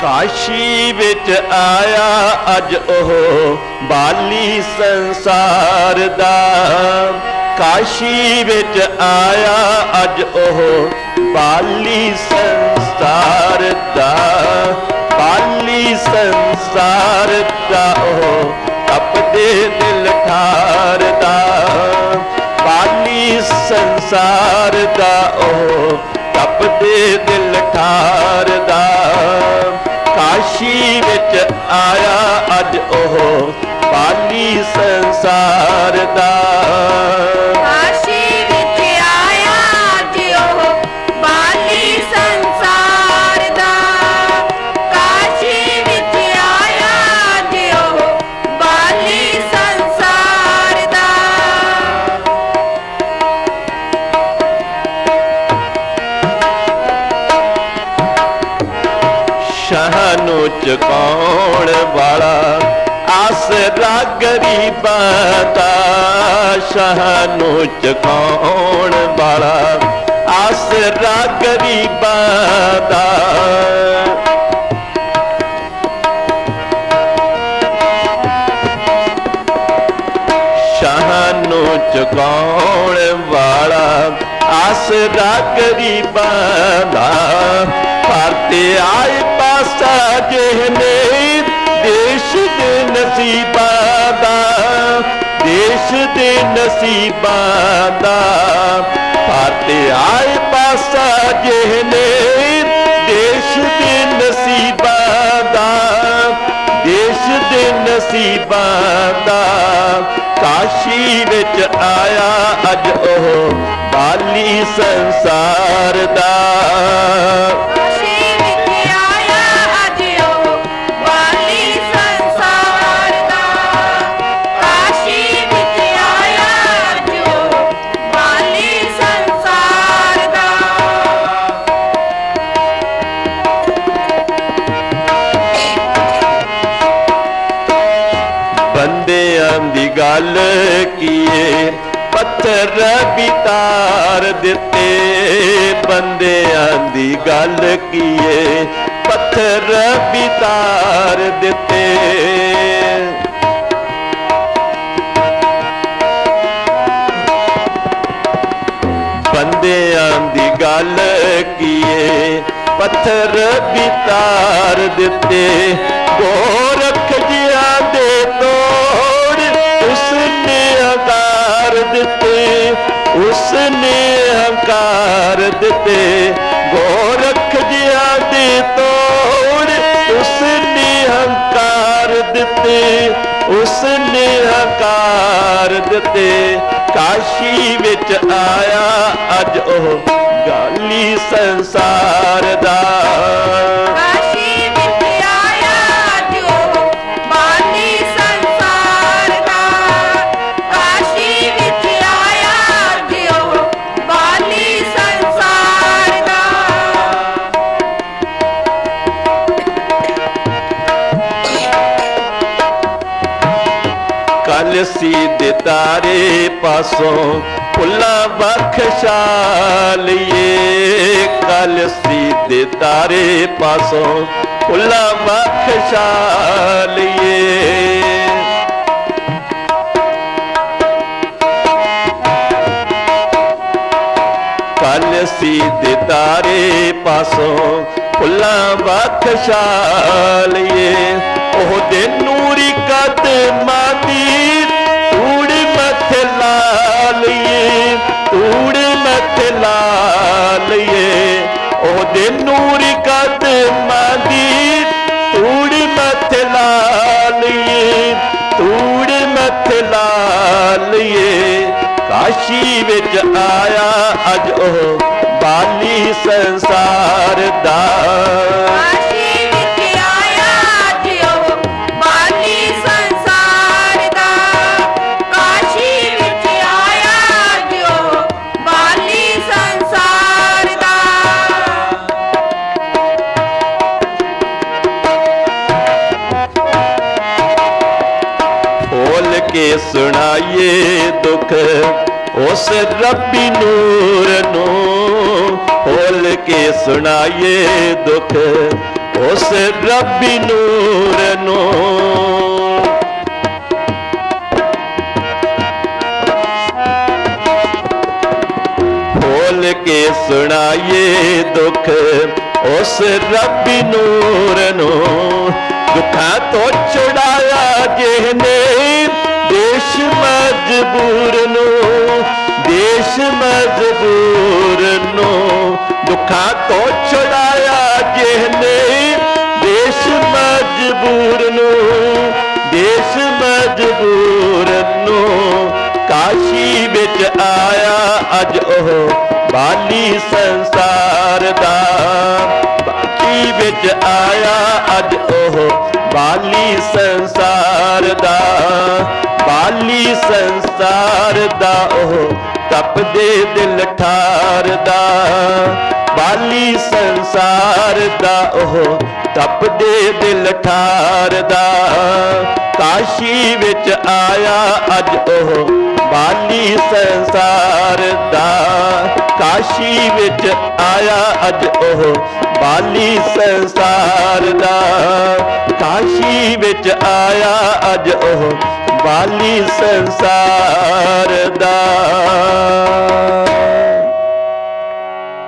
ਕਾਸ਼ੀ ਵਿੱਚ ਆਇਆ ਅੱਜ ਉਹ ਬਾਲੀ ਸੰਸਾਰ ਦਾ। ਕਾਸ਼ੀ ਵਿੱਚ ਆਇਆ ਅੱਜ ਉਹ ਬਾਲੀ ਸੰਸਾਰ ਦਾ। ਬਾਲੀ ਸੰਸਾਰ ਦਾ ਉਹ ਤਪਦੇ ਦਿਲ ਠਾਰ ਦਾ ਬਾਲੀ ਸੰਸਾਰ ਦਾ ਉਹ ਤਪਦੇ ਦਿਲ ਠਾਰ ਦਾ ਆਇਆ ਅੱਜ ਉਹ ਬਾਲੀ ਸੰਸਾਰ ਦਾ। ਚੁਕਾਉਣ ਵਾਲਾ? ਆਸਰਾ ਗਰੀਬਾਂ ਦਾ ਸ਼ਾਹ ਨੂੰ ਚੁਕਾਉਣ ਵਾਲਾ ਆਸਰਾ ਗਰੀਬਾਂ ਦਾ। ਸ਼ਾਹ ਨੂੰ ਚੁਕਾਉਣ ਵਾਲਾ? ਆਸਰਾ ਗਰੀਬਾਂ ਦਾ ਭਾਰਤੇ ਆਏ ਪਾਸਾ ਜਿਹਨੇ ਦੇਸ਼ ਦੇ ਨਸੀਬਾਂ ਦਾ। ਦੇਸ਼ ਦੇ ਨਸੀਬਾਂ ਦਾ। ਭਾਰਤੇ ਆਏ ਪਾਸਾ ਜਿਹਨੇ ਦੇਸ਼ ਦੇ ਨਸੀਬਾਂ ਦਾ। ਦੇਸ਼ ਦੇ ਨਸੀਬਾਂ ਦਾ। ਕਾਸ਼ੀ ਵਿੱਚ ਆਇਆ ਅੱਜ ਉਹ ਬਾਲੀ ਸੰਸਾਰ ਦਾ। ਬੰਦਿਆਂ ਦੀ ਗੱਲ ਕੀਏ। ਪੱਥਰ ਵੀ ਤਾਰ ਦਿੱਤੇ ਬੰਦਿਆਂ ਦੀ ਗੱਲ ਕੀਏ। ਪੱਥਰ ਵੀ ਤਾਰ ਦਿੱਤੇ। ਬੰਦਿਆਂ ਦੀ ਗੱਲ ਕੀਏ। ਪੱਥਰ ਵੀ ਤਾਰ ਦਿੱਤੇ। ਗੋਰ ਉਸਨੇ ਹੰਕਾਰ ਦਿੱਤੇ ਗੋਰਖ ਜਿਆਂ ਦੇ ਤੋੜ ਉਸਨੇ ਹੰਕਾਰ ਦਿੱਤੇ, ਉਸਨੇ ਹੰਕਾਰ ਦਿੱਤੇ। ਕਾਸ਼ੀ ਵਿੱਚ ਆਇਆ ਅੱਜ ਉਹ ਗਾਲੀ ਸੰਸਾਰ ਦਾ। ਕੱਲ ਸੀਦੇ ਤਾਰੇ ਪਾਸੋਂ ਫੁੱਲਾਂ ਬਖਸ਼ਾ ਲਈਏ। ਕੱਲ ਸੀਦੇ ਤਾਰੇ ਪਾਸੋਂ ਫੁੱਲਾਂ ਬਖਸ਼ਾ ਲਈਏ। ਕੱਲ ਦੇ ਤਾਰੇ ਪਾਸੋਂ ਫੁੱਲਾਂ ਬਖਸ਼ਾ ਲਈਏ ਉਹ ਦੇ ਨੂਰੀ ਕਦਮਾਂ ਦੀ ਧੂੜ ਮੱਥੇ ਲਾ ਲਈਏ ਧੂੜ ਮੱਥੇ ਲਾ ਲਈਏ ਉਹ ਦੇ ਨੂਰੀ ਕਦਮਾਂ ਦੀ ਧੂੜ ਮੱਥੇ ਲਾ ਲਈਏ ਧੂੜ ਮੱਥੇ ਲਾ ਲਈਏ ਕਾਸ਼ੀ ਵਿੱਚ ਆਇਆ ਅੱਜ ਉਹ ਬਾਲੀ ਸੰਸਾਰ ਦਾ। ਕੇ ਸੁਣਾਈਏ ਦੁੱਖ। ਉਸ ਰੱਬੀ ਨੂਰ ਨੂੰ ਖੋਲ ਕੇ ਸੁਣਾਈਏ ਦੁੱਖ। ਉਸ ਰੱਬੀ ਨੂਰ ਨੂੰ ਖੋਲ ਕੇ ਸੁਣਾਈਏ ਦੁੱਖ। ਉਸ ਰੱਬੀ ਨੂਰ ਨੂੰ ਦੁੱਖਾਂ ਤੋਂ ਛੁਡਾਇਆ ਜਿਹਨੇ ਮਜਬੂਰ ਨੂੰ, ਦੇਸ਼ ਮਜਬੂਰ ਨੂੰ। ਦੁੱਖਾਂ ਤੋਂ ਛੁਡਾਇਆ ਜਿਹਨੇ ਦੇਸ਼ ਮਜਬੂਰ ਨੂੰ, ਦੇਸ਼ ਮਜਬੂਰ ਨੂੰ। ਕਾਸ਼ੀ ਵਿੱਚ ਆਇਆ ਅੱਜ ਉਹ ਬਾਲੀ ਸੰਸਾਰ ਦਾ। ਕਾਸ਼ੀ ਵਿੱਚ ਆਇਆ ਅੱਜ ਉਹ ਬਾਲੀ ਸੰਸਾਰ ਦਾ। ਬਾਲੀ ਸੰਸਾਰ ਦਾ, ਉਹ ਤਪਦੇ ਦਿਲ ਠਾਰਦਾ। ਬਾਲੀ ਸੰਸਾਰ ਦਾ, ਉਹ ਤਪਦੇ ਦਿਲ ਠਾਰਦਾ। ਕਾਸ਼ੀ ਵਿੱਚ ਆਇਆ ਅੱਜ ਉਹ ਬਾਲੀ ਸੰਸਾਰ ਦਾ। ਕਾਸ਼ੀ ਵਿੱਚ ਆਇਆ ਅੱਜ ਉਹ ਬਾਲੀ ਸੰਸਾਰ ਦਾ। ਕਾਸ਼ੀ ਵਿੱਚ ਆਇਆ ਅੱਜ ਉਹ ਬਾਲੀ ਸੰਸਾਰ ਦਾ।